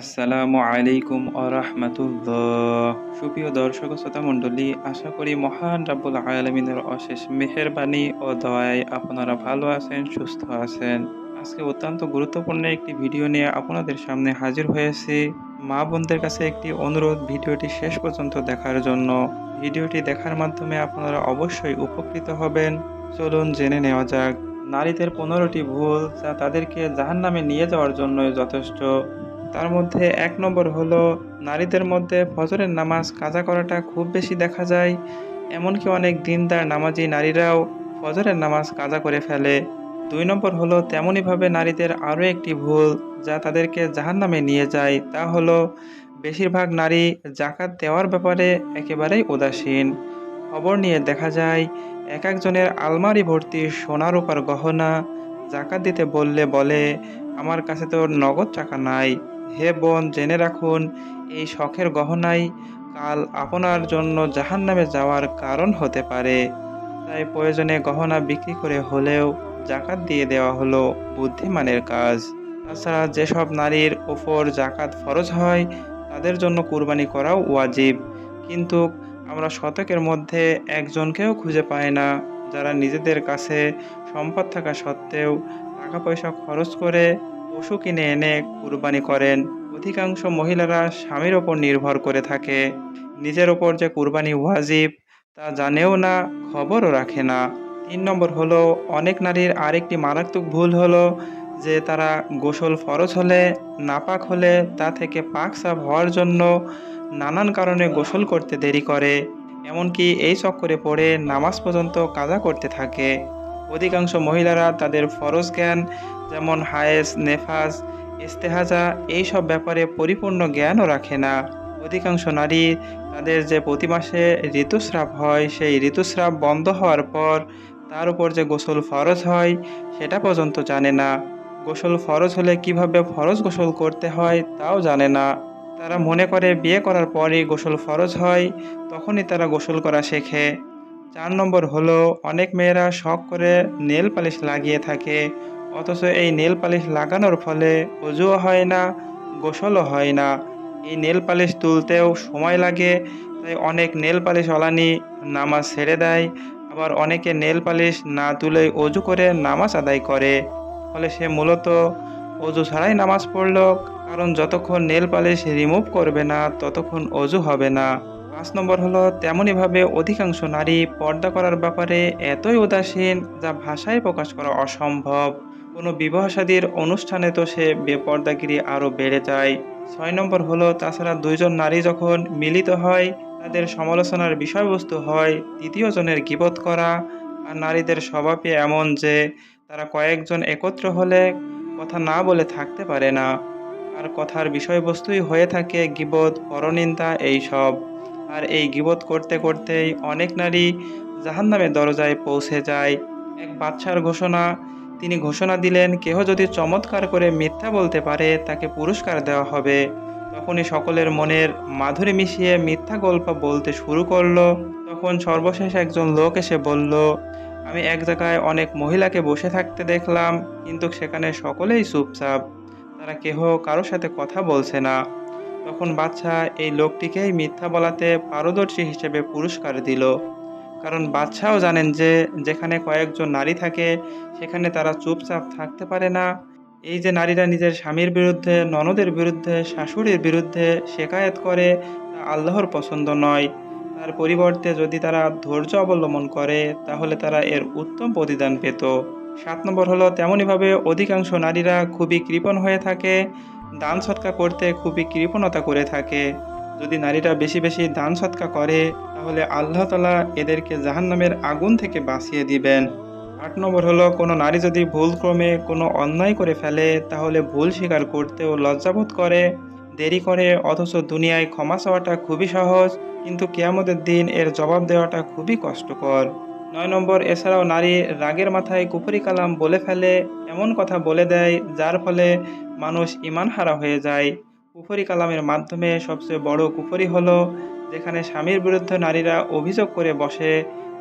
আসসালামু আলাইকুম আরহামাতুল্লাহ সুপ্রিয় দর্শক শ্রোতা মণ্ডলী, আশা করি মহান রাব্বুল আলামিনের অশেষ মেহেরবানি ও দয়ায় আপনারা ভালো আছেন, সুস্থ আছেন। আজকে অত্যন্ত গুরুত্বপূর্ণ একটি ভিডিও নিয়ে আপনাদের সামনে হাজির হয়েছি। মা বোনদের কাছে একটি অনুরোধ, ভিডিওটি শেষ পর্যন্ত দেখার জন্য। ভিডিওটি দেখার মাধ্যমে আপনারা অবশ্যই উপকৃত হবেন। চলুন জেনে নেওয়া যাক, নারীদের পনেরোটি ভুল যা তাদেরকে জাহান্নামে নিয়ে যাওয়ার জন্যই যথেষ্ট। তার মধ্যে এক নম্বর হলো, নারীদের মধ্যে ফজরের নামাজ কাজা করাটা খুব বেশি দেখা যায়। এমনকি অনেক দিনদার নামাজি নারীরাও ফজরের নামাজ কাজা করে ফেলে। দুই নম্বর হলো, তেমনইভাবে নারীদের আরও একটি ভুল যা তাদেরকে জাহান্নামে নিয়ে যায় তা হলো, বেশিরভাগ নারী জাকাত দেওয়ার ব্যাপারে একেবারেই উদাসীন। খবর নিয়ে দেখা যায়, এক একজনের আলমারি ভর্তি সোনার উপর গহনা জাকাত দিতে বললে বলে, আমার কাছে তো নগদ টাকা নাই। হে বোন, জেনে রাখুন, এই শখের গহনাই কাল আপনার জন্য জাহান্নামে যাওয়ার কারণ হতে পারে। তাই প্রয়োজনে গহনা বিক্রি করে হলেও জাকাত দিয়ে দেওয়া হলো বুদ্ধিমানের কাজ। তাছাড়া যেসব নারীর ওপর জাকাত ফরজ হয়, তাদের জন্য কুরবানি করাও ওয়াজিব। কিন্তু আমরা শতকের মধ্যে একজনকেও খুঁজে পাই না, যারা নিজেদের কাছে সম্পদ থাকা সত্ত্বেও টাকা পয়সা খরচ করে পশু কিনে এনে কুরবানি করেন। অধিকাংশ মহিলারা স্বামীর ওপর নির্ভর করে থাকে। নিজের ওপর যে কুরবানি ওয়াজিব, তা জানেও না, খবরও রাখে না। তিন নম্বর হলো, অনেক নারীর আরেকটি মারাত্মক ভুল হলো যে তারা গোসল ফরজ হলে, নাপাক হলে তা থেকে পাক সাফ হওয়ার জন্য নানান কারণে গোসল করতে দেরি করে। এমনকি এই চক্করে পড়ে নামাজ পর্যন্ত কাজা করতে থাকে। অধিকাংশ মহিলারা তাদের ফরজ জ্ঞান, যেমন হায়েস নেফাজ ইস্তেহাজা, এইসব ব্যাপারে পরিপূর্ণ জ্ঞানও রাখে না। অধিকাংশ নারী তাদের যে প্রতি মাসে ঋতুস্রাব হয়, সেই ঋতুস্রাব বন্ধ হওয়ার পর তার উপর যে গোসল ফরজ হয়, সেটা পর্যন্ত জানে না। গোসল ফরজ হলে কীভাবে ফরজ গোসল করতে হয়, তাও জানে না। তারা মনে করে, বিয়ে করার পরই গোসল ফরজ হয়, তখনই তারা গোসল করা শেখে। চার নম্বর হলো, অনেক মেয়েরা শখ করে নেল পালিশ লাগিয়ে থাকে, অথচ এই নেল পালিশ লাগানোর ফলে অজুও হয় না, গোসলও হয় না। এই নেল পালিশ তুলতেও সময় লাগে, তাই অনেক নেল পালিশ অলানি নামাজ ছেড়ে দেয়, আবার অনেকে নেল পালিশ না তুলে অজু করে নামাজ আদায় করে। ফলে সে মূলত অজু ছাড়াই নামাজ পড়ল, কারণ যতক্ষণ নেল পালিশ রিমুভ করবে না, ততক্ষণ অজু হবে না। পাঁচ নম্বর হলো, তেমনইভাবে অধিকাংশ নারী পর্দা করার ব্যাপারে এতই উদাসীন যা ভাষায় প্রকাশ করা অসম্ভব। কোনো বিবাহসাদীর অনুষ্ঠানে তো সে বেপর্দাগিরি আরও বেড়ে যায়। ছয় নম্বর হলো, তাছাড়া দুইজন নারী যখন মিলিত হয়, তাদের সমালোচনার বিষয়বস্তু হয় তৃতীয় জনের গিবত করা। আর নারীদের স্বভাবই এমন যে, তারা কয়েকজন একত্র হলে কথা না বলে থাকতে পারে না। আর কথার বিষয়বস্তুই হয়ে থাকে গিবত, পরনিন্দা, এইসব। আর এই গিবত করতে করতেই অনেক নারী জাহান্নামের দরজায় পৌঁছে যায়। এক বাচ্চার ঘোষণা, তিনি ঘোষণা দিলেন, কেহ যদি চমৎকার করে মিথ্যা বলতে পারে, তাকে পুরস্কার দেওয়া হবে। তখনই সকলের মনের মাধুরী মিশিয়ে মিথ্যা গল্প বলতে শুরু করল। তখন সর্বশেষ একজন লোক এসে বলল, আমি এক জায়গায় অনেক মহিলাকে বসে থাকতে দেখলাম, কিন্তু সেখানে সকলেই চুপচাপ। তারা কেহ কারোর সাথে কথা বলছে না। তখন বাচ্চা এই লোকটিকেই মিথ্যা বলাতে পারদর্শী হিসেবে পুরস্কার দিল। কারণ বাদশাও জানেন যে, যেখানে কয়েকজন নারী থাকে, সেখানে তারা চুপচাপ থাকতে পারে না। এই যে নারীরা নিজের স্বামীর বিরুদ্ধে, ননদের বিরুদ্ধে, শাশুড়ির বিরুদ্ধে শেকায়েত করে, তা আল্লাহর পছন্দ নয়। তার পরিবর্তে যদি তারা ধৈর্য অবলম্বন করে, তাহলে তারা এর উত্তম প্রতিদান পেত। সাত নম্বর হলো, তেমনইভাবে অধিকাংশ নারীরা খুবই কৃপণ হয়ে থাকে। দান সৎকা করতে খুবই কৃপণতা করে থাকে। যদি নারীরা বেশি বেশি দান সৎকা করে, তাহলে আল্লাহ তালা এদেরকে জাহান্নামের আগুন থেকে বাঁচিয়ে দিবেন। আট নম্বর হলো, কোনো নারী যদি ভুলক্রমে কোনো অন্যায় করে ফেলে, তাহলে ভুল স্বীকার করতেও লজ্জাবোধ করে, দেরি করে, অথচ দুনিয়ায় ক্ষমা চাওয়াটা খুবই সহজ, কিন্তু কেয়ামতের দিন এর জবাব দেওয়াটা খুবই কষ্টকর। নয় নম্বর, এছাড়াও নারী রাগের মাথায় কুফরি কালাম বলে ফেলে, এমন কথা বলে দেয়, যার ফলে মানুষ ইমান হারা হয়ে যায়। কুফরি কালামের মাধ্যমে সবচেয়ে বড় কুফরি হলো, যেখানে স্বামীর বিরুদ্ধে নারীরা অভিযোগ করে বসে,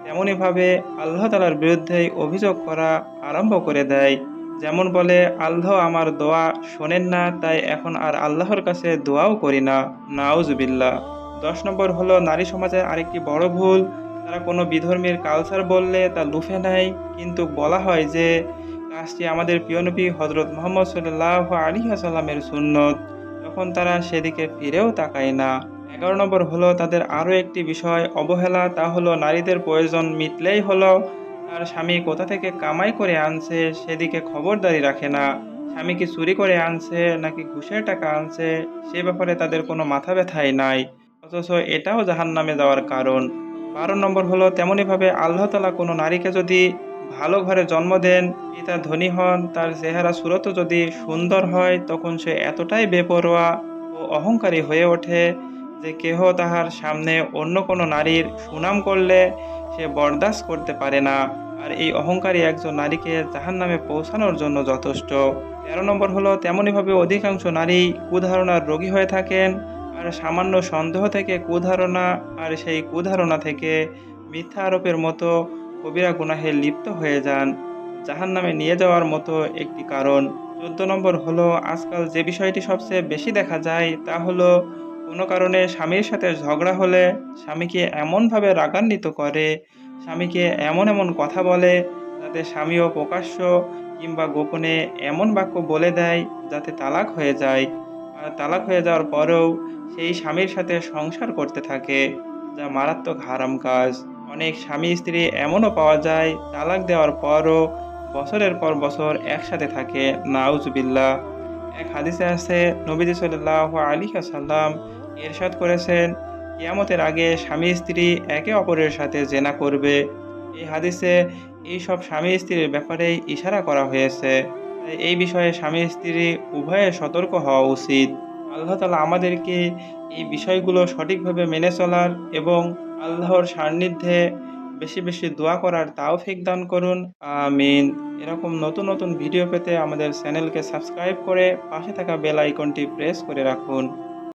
তেমনইভাবে আল্লাহ তালার বিরুদ্ধেই অভিযোগ করা আরম্ভ করে দেয়। যেমন বলে, আল্লাহ আমার দোয়া শোনেন না, তাই এখন আর আল্লাহর কাছে দোয়াও করি না। নাউজুবিল্লাহ। দশ নম্বর হলো, নারী সমাজের আরেকটি বড় ভুল তারা কোনো বিধর্মীর কালচার বললে তা লুফে নেয়। কিন্তু বলা হয় যে কাজটি আমাদের প্রিয় নবী হজরত মোহাম্মদ সাল্লাহ আলী আসাল্লামের সুন্নত। তখন তারা সেদিকে ফিরেও তাকায় না। এগারো নম্বর হলো তাদের আরও একটি বিষয় অবহেলা, তা হলো নারীদের প্রয়োজন মিটলেই হলো তার স্বামী কোথা থেকে কামাই করে আনছে সেদিকে খবরদারি রাখে না। স্বামী কি চুরি করে আনছে নাকি ঘুষের টাকা আনছে সে ব্যাপারে তাদের কোনো মাথা ব্যথাই নাই। অথচ এটাও জাহান নামে যাওয়ার কারণ। বারো নম্বর হলো তেমনইভাবে আল্লাহ তালা কোনো নারীকে যদি ভালো ঘরে জন্ম দেন, পিতা ধনী হন, তার চেহারা সুরত যদি সুন্দর হয়, তখন সে এতটাই বেপরোয়া ও অহংকারী হয়ে ওঠে যে কেহ তাহার সামনে অন্য কোনো নারীর সুনাম করলে সে বরদাস্ত করতে পারে না। আর এই অহংকারী একজন নারীকে জাহান নামে পৌঁছানোর জন্য যথেষ্ট। তেরো নম্বর হলো তেমনইভাবে অধিকাংশ নারী কুধারণার রোগী হয়ে থাকেন। আর সামান্য সন্দেহ থেকে কুধারণা আর সেই কুধারণা থেকে মিথ্যা আরোপের মতো কবিরা গুনাহে লিপ্ত হয়ে যান। জাহান নামে নিয়ে যাওয়ার মতো একটি কারণ। চোদ্দ নম্বর হলো, আজকাল যে বিষয়টি সবচেয়ে বেশি দেখা যায় তা হলো, কোনো কারণে স্বামীর সাথে ঝগড়া হলে স্বামীকে এমনভাবে রাগান্বিত করে, স্বামীকে এমন এমন কথা বলে যাতে স্বামীও প্রকাশ্য কিংবা গোপনে এমন বাক্য বলে দেয় যাতে তালাক হয়ে যায়। তালাক হয়ে যাওয়ার পরেও সেই স্বামীর সাথে সংসার করতে থাকে, যা মারাত্মক হারাম কাজ। অনেক স্বামী স্ত্রী এমনও পাওয়া যায়, তালাক দেওয়ার পরও বছরের পর বছর একসাথে থাকে। নাউজবিল্লা এক হাদিসে আছে, নবীজি সাল্লাহ আলী সাল্লাম এরশাদ করেছেন, কিয়ামতের আগে স্বামী স্ত্রী একে অপরের সাথে জেনা করবে। এই হাদিসে এই সব স্বামী স্ত্রীর ব্যাপারেই ইশারা করা হয়েছে। এই বিষয়ে স্বামী স্ত্রী উভয়ে সতর্ক হওয়া উচিত। আল্লাহ তালা আমাদেরকে এই বিষয়গুলো সঠিকভাবে মেনে চলার এবং আল্লাহর সান্নিধ্যে বেশি বেশি দোয়া করার তাওফিক দান করুন। আমিন। এরকম নতুন নতুন ভিডিও পেতে আমাদের চ্যানেলকে সাবস্ক্রাইব করে পাশে থাকা বেল আইকনটি প্রেস করে রাখুন।